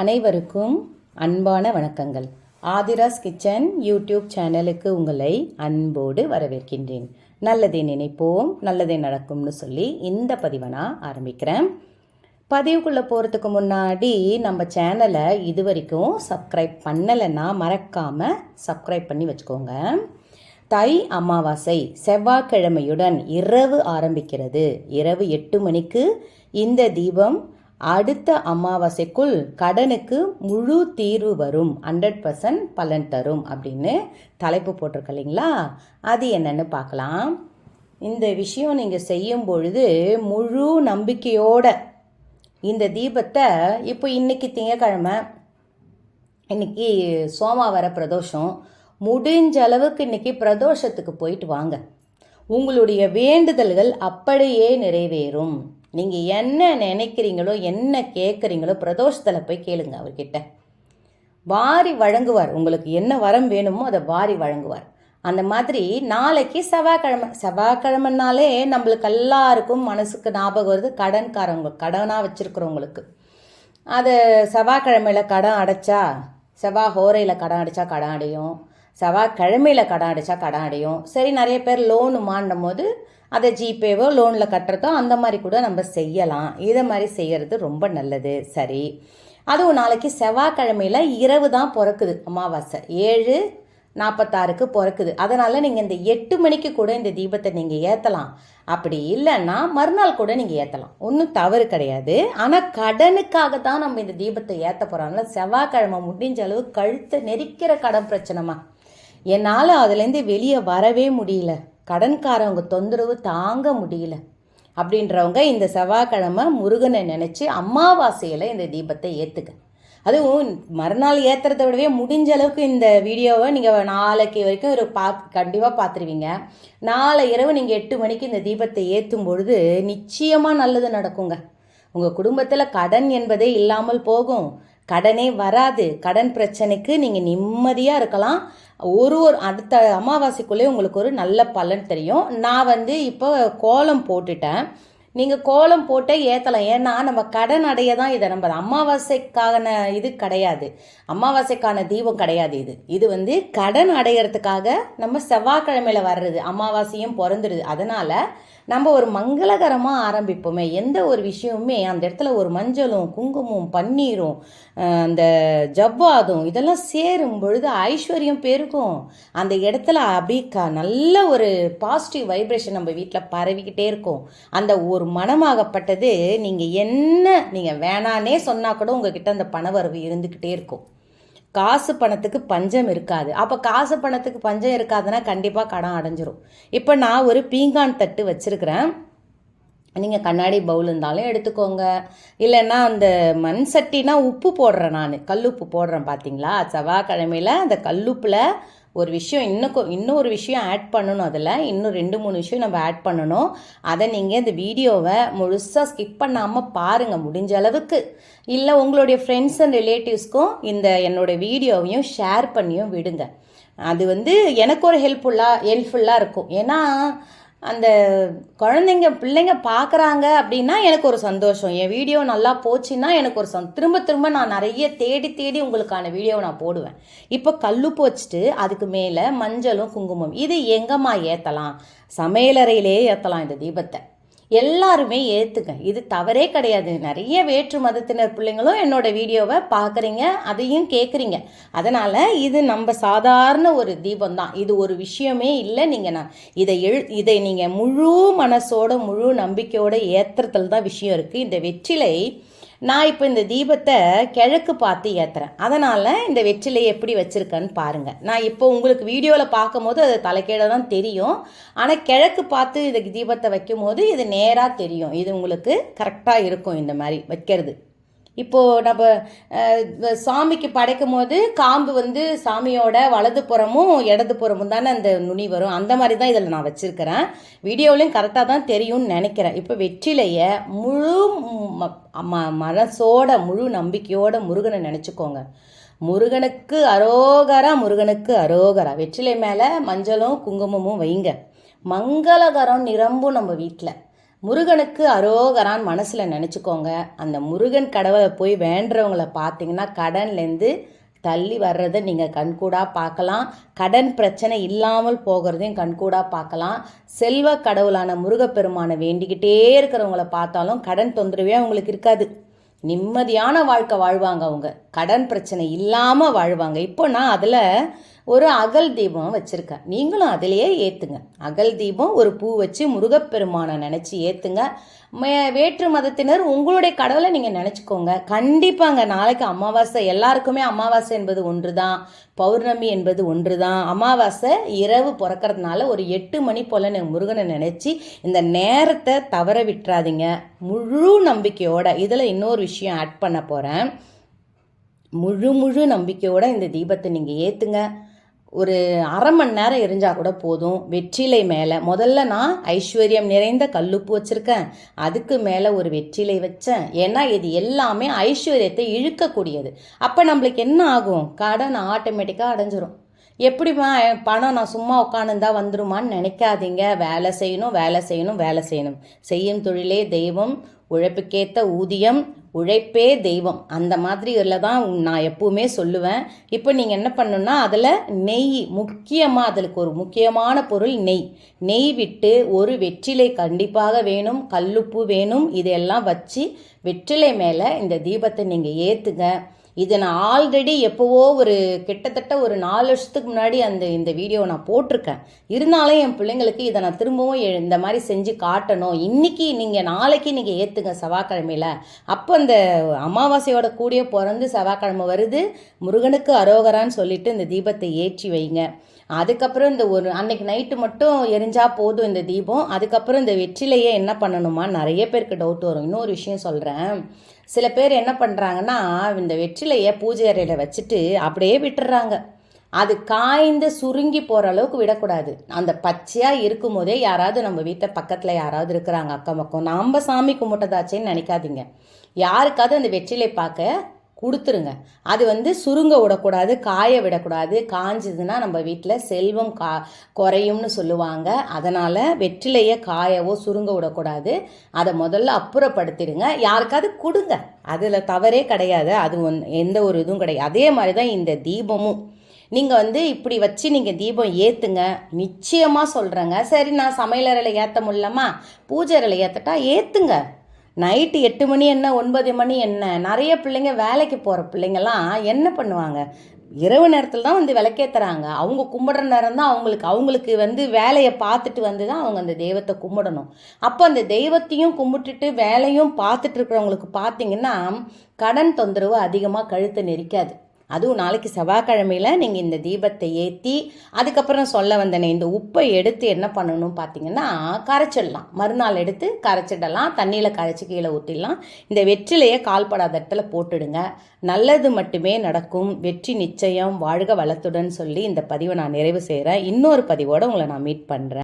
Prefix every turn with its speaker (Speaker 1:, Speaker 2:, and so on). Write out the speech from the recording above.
Speaker 1: அனைவருக்கும் அன்பான வணக்கங்கள். ஆதிராஸ் கிச்சன் யூடியூப் சேனலுக்கு உங்களை அன்போடு வரவேற்கின்றேன். நல்லதை நினைப்போம் நல்லதே நடக்கும்னு சொல்லி இந்த பதிவை நான் ஆரம்பிக்கிறேன். பதிவுக்குள்ளே போகிறதுக்கு முன்னாடி நம்ம சேனலை இது வரைக்கும் சப்ஸ்கிரைப் பண்ணலைன்னா மறக்காமல் சப்ஸ்கிரைப் பண்ணி வச்சுக்கோங்க. தை அமாவாசை செவ்வாய்க்கிழமையுடன் இரவு ஆரம்பிக்கிறது. இரவு எட்டு மணிக்கு இந்த தீபம் அடுத்த அமாவாசைக்குள் கடனுக்கு முழு தீர்வு வரும். ஹண்ட்ரட் பர்சன்ட் பலன் தரும் அப்படின்னு தலைப்பு போட்டிருக்க இல்லைங்களா? அது என்னென்னு பார்க்கலாம். இந்த விஷயம் நீங்கள் செய்யும் பொழுது முழு நம்பிக்கையோட இந்த தீபத்தை இப்போ இன்றைக்கி திங்கக்கிழமை இன்னைக்கு சோமாவார பிரதோஷம் முடிஞ்ச அளவுக்கு இன்றைக்கி பிரதோஷத்துக்கு போயிட்டு வாங்க. உங்களுடைய வேண்டுதல்கள் அப்படியே நிறைவேறும். நீங்கள் என்ன நினைக்கிறீங்களோ என்ன கேட்குறீங்களோ பிரதோஷத்தில் போய் கேளுங்க அவர்கிட்ட. வாரி வழங்குவார். உங்களுக்கு என்ன வரம் வேணுமோ அதை வாரி வழங்குவார். அந்த மாதிரி நாளைக்கு செவ்வாய்க்கிழமை செவ்வாய்க்கிழமைனாலே நம்மளுக்கு எல்லாருக்கும் மனசுக்கு ஞாபகம் வருது கடன்காரவங்க கடனாக வச்சுருக்கிறவங்களுக்கு. அது செவ்வாய்க்கிழமையில் கடன் அடைச்சா செவ்வாய் ஹோரையில் கடன் அடைச்சா கடன் அடையும். செவ்வாய்க்கிழமையில் கடன் அடித்தா கடன் அடையும். சரி நிறைய பேர் லோனு மாண்டும் போது அதை ஜிபேவோ லோனில் கட்டுறதோ அந்த மாதிரி கூட நம்ம செய்யலாம். இதை மாதிரி செய்கிறது ரொம்ப நல்லது. சரி. அதுவும் நாளைக்கு செவ்வாய்க்கிழமையில் இரவு தான் பிறக்குது அமாவாசை. ஏழு நாற்பத்தாறுக்கு பிறக்குது. அதனால் நீங்கள் இந்த எட்டு மணிக்கு கூட இந்த தீபத்தை நீங்கள் ஏற்றலாம் அப்படி இல்லைன்னா மறுநாள் கூட நீங்கள் ஏற்றலாம் ஒன்றும் தவறு கிடையாது. ஆனால் கடனுக்காக தான் நம்ம இந்த தீபத்தை ஏற்ற போகிறோம்ல செவ்வாய்க்கிழமை முடிஞ்ச அளவு கழுத்தை நெரிக்கிற கடன் பிரச்சனைமா என்னால் அதுலேருந்து வெளியே வரவே முடியல. கடன்காரவங்க தொந்தரவு தாங்க முடியல. அப்படின்றவங்க இந்த செவ்வாய்க்கிழமை முருகனை நினச்சி அமாவாசையில் இந்த தீபத்தை ஏற்றுக்க அதுவும் மறுநாள் ஏற்றுறத விடவே முடிஞ்ச அளவுக்கு இந்த வீடியோவை நீங்கள் நாளைக்கு வரைக்கும் ஒரு பா கண்டிப்பாக பார்த்துருவீங்க நாளை இரவு நீங்கள் எட்டு மணிக்கு இந்த தீபத்தை ஏற்றும் பொழுது நிச்சயமாக நல்லது நடக்குங்க. உங்கள் குடும்பத்தில் கடன் என்பதே இல்லாமல் போகும். கடனே வராது. கடன் பிரச்சனைக்கு நீங்கள் நிம்மதியாக இருக்கலாம். ஒரு ஒரு அடுத்த அமாவாசைக்குள்ளே உங்களுக்கு ஒரு நல்ல பலன் தெரியும். நான் வந்து இப்போ கோலம் போட்டுட்டேன். நீங்கள் கோலம் போட்டே ஏற்றலாம் ஏன்னா நம்ம கடன் அடைய தான் இதை நம்ம அமாவாசைக்கான இது கிடையாது. அமாவாசைக்கான தீபம் கிடையாது இது. இது வந்து கடன் அடையிறதுக்காக நம்ம செவ்வாய்க்கிழமையில் வர்றது அமாவாசையும் பிறந்துடுது அதனால் நம்ம ஒரு மங்களகரமாக ஆரம்பிப்போமே. எந்த ஒரு விஷயமுமே அந்த இடத்துல ஒரு மஞ்சளும் குங்குமம் பன்னீரும் அந்த ஜவ்வாதும் இதெல்லாம் சேரும் பொழுது ஐஸ்வர்யம் பெருகும். அந்த இடத்துல அப்படி க நல்ல ஒரு பாசிட்டிவ் வைப்ரேஷன் நம்ம வீட்டில் பரவிக்கிட்டே இருக்கும். அந்த ஒரு மனமாகப்பட்டது நீங்கள் என்ன நீங்கள் வேணானே சொன்னால் கூட உங்ககிட்ட அந்த பணவரவு இருந்துக்கிட்டே இருக்கும். காசு பணத்துக்கு பஞ்சம் இருக்காது. அப்போ காசு பணத்துக்கு பஞ்சம் இருக்காதுன்னா கண்டிப்பாக கடன் அடைஞ்சிரும். இப்போ நான் ஒரு பீங்கான் தட்டு வச்சுருக்கிறேன். நீங்கள் கண்ணாடி பவுல் இருந்தாலும் எடுத்துக்கோங்க. இல்லைன்னா அந்த மண் சட்டினா உப்பு போடுறேன் நான். கல்லுப்பு போடுறேன் பார்த்தீங்களா செவ்வாய்க்கிழமையில் அந்த கல்லுப்பில் ஒரு விஷயம் இன்னும் இன்னும் ஒரு விஷயம் ஆட் பண்ணணும் அதில். இன்னும் ரெண்டு மூணு விஷயம் நம்ம ஆட் பண்ணணும். அதை நீங்கள் இந்த வீடியோவை முழுசாக ஸ்கிப் பண்ணாமல் பாருங்கள் முடிஞ்ச அளவுக்கு. இல்லை உங்களுடைய ஃப்ரெண்ட்ஸ் அண்ட் ரிலேட்டிவ்ஸ்க்கும் இந்த என்னோடய வீடியோவையும் ஷேர் பண்ணியும் விடுங்க. அது வந்து எனக்கு ஒரு ஹெல்ப்ஃபுல்லாக ஹெல்ப்ஃபுல்லாக இருக்கும். ஏன்னா அந்த குழந்தைங்க பிள்ளைங்க பார்க்குறாங்க அப்படின்னா எனக்கு ஒரு சந்தோஷம். என் வீடியோ நல்லா போச்சுன்னா எனக்கு ஒரு சந் திரும்ப திரும்ப நான் நிறைய தேடி தேடி உங்களுக்கான வீடியோவை நான் போடுவேன். இப்போ கல்லுப்பு வச்சுட்டு அதுக்கு மேலே மஞ்சளும் குங்குமம். இது எங்கம்மா ஏற்றலாம் சமையலறையிலே ஏற்றலாம் இந்த தீபத்தை. எல்லாருமே ஏற்றுங்க இது தவறே கிடையாது. நிறைய வேற்று மதத்தினர் பிள்ளைங்களும் என்னோட வீடியோவை பார்க்குறீங்க அதையும் கேட்குறீங்க அதனால் இது நம்ம சாதாரண ஒரு தீபம் தான் இது ஒரு விஷயமே இல்லை நீங்கள் நான் இதை எழு இதை நீங்கள் முழு மனசோட முழு நம்பிக்கையோட ஏற்றுறதுல தான் விஷயம் இருக்குது இந்த வெற்றிலை நான் இப்போ இந்த தீபத்தை கிழக்கு பார்த்து ஏற்றுறேன் அதனால் இந்த வெற்றிலையை எப்படி வச்சுருக்கேன்னு பாருங்கள் நான் இப்போ உங்களுக்கு வீடியோவில் பார்க்கும்போது அது தலைக்கீழே தான் தெரியும். ஆனால் கிழக்கு பார்த்து இதுக்கு தீபத்தை வைக்கும் போது இது நேராக தெரியும். இது உங்களுக்கு கரெக்டாக இருக்கும் இந்த மாதிரி வைக்கிறது. இப்போது நம்ம சாமிக்கு படைக்கும் போது காம்பு வந்து சாமியோட வலது புறமும் இடது புறமும் தானே அந்த நுனி வரும். அந்த மாதிரி தான் இதில் நான் வச்சுருக்கிறேன். வீடியோவிலையும் கரெக்டாக தான் தெரியும்னு நினைக்கிறேன். இப்போ வெற்றிலையை முழு ம மனசோட முழு நம்பிக்கையோட முருகனை நினச்சிக்கோங்க. முருகனுக்கு அரோகரா முருகனுக்கு அரோகரா. வெற்றிலை மேலே மஞ்சளும் குங்குமமும் வைங்க. மங்களகரம் நிரம்பும் நம்ம வீட்டில். முருகனுக்கு அரோகரான் மனசில் நினச்சிக்கோங்க. அந்த முருகன் கடவுளை போய் வேண்டுறவங்கள பார்த்தீங்கன்னா கடன்லேருந்து தள்ளி வர்றதை நீங்கள் கண்கூடாக பார்க்கலாம். கடன் பிரச்சனை இல்லாமல் போகிறதையும் கண்கூடாக பார்க்கலாம். செல்வ கடவுளான முருகப்பெருமானை வேண்டிக்கிட்டே இருக்கிறவங்கள பார்த்தாலும் கடன் தொந்தரவே அவங்களுக்கு இருக்காது. நிம்மதியான வாழ்க்கை வாழ்வாங்க அவங்க. கடன் பிரச்சனை இல்லாமல் வாழ்வாங்க. இப்போ நான் அதில் ஒரு அகல் தீபம் வச்சுருக்கேன். நீங்களும் அதிலேயே ஏற்றுங்க அகல் தீபம் ஒரு பூ வச்சு முருகப்பெருமானை நினச்சி ஏற்றுங்க வேற்று மதத்தினர் உங்களுடைய கடவுளை நீங்கள் நினச்சிக்கோங்க. கண்டிப்பாங்க நாளைக்கு அமாவாசை எல்லாருக்குமே அமாவாசை என்பது ஒன்று தான் பௌர்ணமி என்பது ஒன்று தான் அமாவாசை இரவு பிறக்கிறதுனால ஒரு எட்டு மணி போல் முருகனை நினச்சி இந்த நேரத்தை தவற விட்டுறாதீங்க. முழு நம்பிக்கையோட இதில் இன்னொரு விஷயம் ஆட் பண்ண போகிறேன் முழு முழு நம்பிக்கையோட இந்த தீபத்தை நீங்கள் ஏற்றுங்க ஒரு அரை மணி நேரம் எரிஞ்சால் கூட போதும். வெற்றிலை மேலே. முதல்ல நான் ஐஸ்வர்யம் நிறைந்த கல்லுப்பு வச்சுருக்கேன். அதுக்கு மேலே ஒரு வெற்றிலை வச்சேன். ஏன்னா இது எல்லாமே ஐஸ்வர்யத்தை இழுக்கக்கூடியது. அப்போ நம்மளுக்கு என்ன ஆகும்? கடன் ஆட்டோமேட்டிக்காக அடைஞ்சிரும். எப்படிமா பணம் நான் சும்மா உட்காந்துருந்தா வந்துருமான்னு நினைக்காதீங்க. வேலை செய்யணும் வேலை செய்யணும் வேலை செய்யணும். செய்யும் தொழிலே தெய்வம் உழைப்புக்கேற்ற ஊதியம் உழைப்பே தெய்வம். அந்த மாதிரி இதில் தான் நான் எப்பவுமே சொல்லுவேன். இப்போ நீங்கள் என்ன பண்ணணும்னா அதில் நெய் முக்கியமாக அதுக்கு ஒரு முக்கியமான பொருள் நெய். நெய் விட்டு ஒரு வெற்றிலை கண்டிப்பாக வேணும் கல்லுப்பு வேணும் இதெல்லாம் வச்சு வெற்றிலை மேலே இந்த தீபத்தை நீங்கள் ஏற்றுங்க இதை நான் ஆல்ரெடி எப்போவோ ஒரு கிட்டத்தட்ட ஒரு நாலு வருஷத்துக்கு முன்னாடி அந்த இந்த வீடியோவை நான் போட்டிருக்கேன். இருந்தாலும் என் பிள்ளைங்களுக்கு இதை நான் திரும்பவும் இந்த மாதிரி செஞ்சு காட்டணும். இன்றைக்கி நீங்கள் நாளைக்கு நீங்கள் ஏற்றுங்க செவ்வாய்க்கிழமையில். அப்போ அந்த அமாவாசையோட கூடிய பிறந்து செவ்வாய்க்கிழமை வருது. முருகனுக்கு அரோகரான்னு சொல்லிட்டு இந்த தீபத்தை ஏற்றி வைங்க. அதுக்கப்புறம் இந்த ஒரு அன்னைக்கு நைட்டு மட்டும் எரிஞ்சா போதும் இந்த தீபம். அதுக்கப்புறம் இந்த வெற்றிலையே என்ன பண்ணணுமா? நிறைய பேருக்கு டவுட் வரும். இன்னொரு விஷயம் சொல்கிறேன் சில பேர் என்ன பண்ணுறாங்கன்னா இந்த வெற்றிலையை பூஜை அறையில் வச்சுட்டு அப்படியே விட்டுறாங்க. அது காய்ந்து சுருங்கி போகிற அளவுக்கு விடக்கூடாது. அந்த பச்சையாக இருக்கும் போதே யாராவது நம்ம வீட்டை பக்கத்தில் யாராவது இருக்கிறாங்க அக்கம் பக்கம். நாம் சாமி கும்பிட்டதாச்சேன்னு நினைக்காதீங்க. யாருக்காவது அந்த வெற்றிலை பார்க்க கொடுத்துருங்க அது வந்து சுருங்க விடக்கூடாது காய விடக்கூடாது. காஞ்சதுன்னா நம்ம வீட்டில் செல்வம் கா குறையும்னு சொல்லுவாங்க. அதனால் வெற்றிலையை காயவோ சுருங்க விடக்கூடாது. அதை முதல்ல அப்புறப்படுத்திடுங்க. யாருக்காவது கொடுங்க. அதில் தவறே கிடையாது. அது ஒன் எந்த ஒரு இதுவும் கிடையாது. அதே மாதிரி தான் இந்த தீபமும். நீங்கள் வந்து இப்படி வச்சு நீங்கள் தீபம் ஏற்றுங்க நிச்சயமாக சொல்கிறேங்க சரி நான் சமையலறையில் ஏற்ற முடியலமா பூஜை அறையில் ஏற்றட்டா ஏற்றுங்க நைட்டு எட்டு மணி என்ன ஒன்பது மணி என்ன? நிறைய பிள்ளைங்க வேலைக்கு போகிற பிள்ளைங்கள்லாம் என்ன பண்ணுவாங்க? இரவு நேரத்தில் தான் வந்து விளக்கேற்றுறாங்க அவங்க கும்பிட்ற நேரம் தான் அவங்களுக்கு அவங்களுக்கு வந்து வேலையை பார்த்துட்டு வந்து தான் அவங்க அந்த தெய்வத்தை கும்பிடணும். அப்போ அந்த தெய்வத்தையும் கும்பிட்டுட்டு வேலையும் பார்த்துட்டு இருக்கிறவங்களுக்கு பார்த்தீங்கன்னா கடன் தொந்தரவு அதிகமாக கழுத்தை நெரிக்காது. அதுவும் நாளைக்கு செவ்வாய்க்கிழமையில் நீங்கள் இந்த தீபத்தை ஏற்றி அதுக்கப்புறம் சொல்ல வந்தனே இந்த உப்பை எடுத்து என்ன பண்ணணும் பார்த்தீங்கன்னா கரைச்சிடலாம். மறுநாள் எடுத்து கரைச்சிடலாம். தண்ணியில் கரைச்சி கீழே ஊற்றிடலாம் இந்த வெற்றிலையை கால்படாத இடத்துல போட்டுடுங்க. நல்லது மட்டுமே நடக்கும். வெற்றி நிச்சயம். வாழ்க வளத்துடன் சொல்லி இந்த பதிவை நான் நிறைவு செய்கிறேன் இன்னொரு பதிவோடு உங்களை நான் மீட் பண்ணுறேன்